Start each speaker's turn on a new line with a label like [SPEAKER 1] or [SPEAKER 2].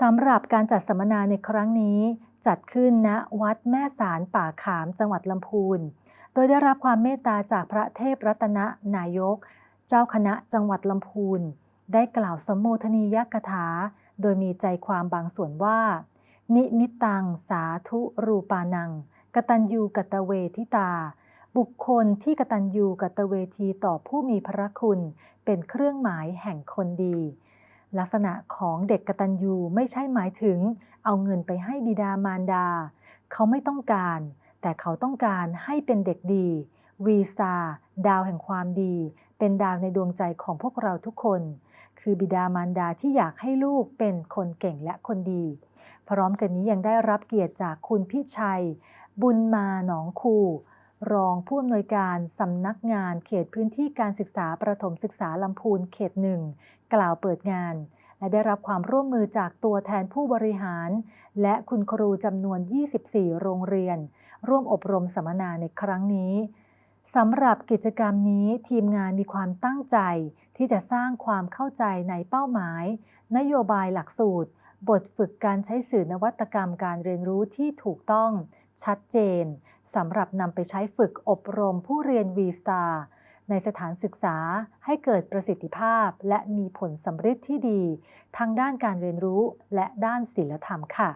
[SPEAKER 1] สำหรับการจัดสัมมนาในครั้งนี้ จัดขึ้นณวัดแม่สารป่าขามจังหวัดลำพูน โดยได้รับความเมตตาจากพระเทพรัตนนายก เจ้าคณะจังหวัดลำพูน ได้กล่าวสมโมทนียกถา โดยมีใจความบางส่วนว่า นิมิตตัง สาธุรูปานัง กตัญญูกตเวทิตา บุคคลที่กตัญญูกตเวทีต่อผู้มีพระคุณ เป็นเครื่องหมายแห่งคนดี ลักษณะของเด็กกตัญญูไม่ใช่หมายถึง เอาเงินไปให้บิดามารดา เขาไม่ต้องการ แต่เขาต้องการให้เป็นเด็กดีวีซาดาวแห่งความดี เป็นดาวในดวงใจของพวกเราทุกคน คือบิดามารดาที่อยากให้ลูกเป็นคนเก่งและคนดี พร้อมกันนี้ยังได้รับเกียรติจากคุณพี่ชัย บุญมาหนองคูรองผู้อำนวยการสำนักงานเขตพื้นที่การศึกษาประถมศึกษาลำพูนเขตหนึ่ง กล่าวเปิดงาน และได้รับความร่วมมือจากตัวแทนผู้บริหาร และคุณครูจำนวน 24 โรงเรียน ร่วมอบรมสัมมนาในครั้งนี้สำหรับกิจกรรมนี้ทีมงานมีความตั้งใจ ที่จะสร้างความเข้าใจในเป้าหมาย นโยบายหลักสูตร บทฝึกการใช้สื่อนวัตกรรมการเรียนรู้ที่ถูกต้อง ชัดเจนสำหรับนำไปใช้ฝึกอบรมผู้เรียน V-Star ในสถานศึกษาให้เกิดประสิทธิภาพ และมีผลสำเร็จที่ดีทั้งด้านการเรียนรู้และด้านศิลธรรมค่ะ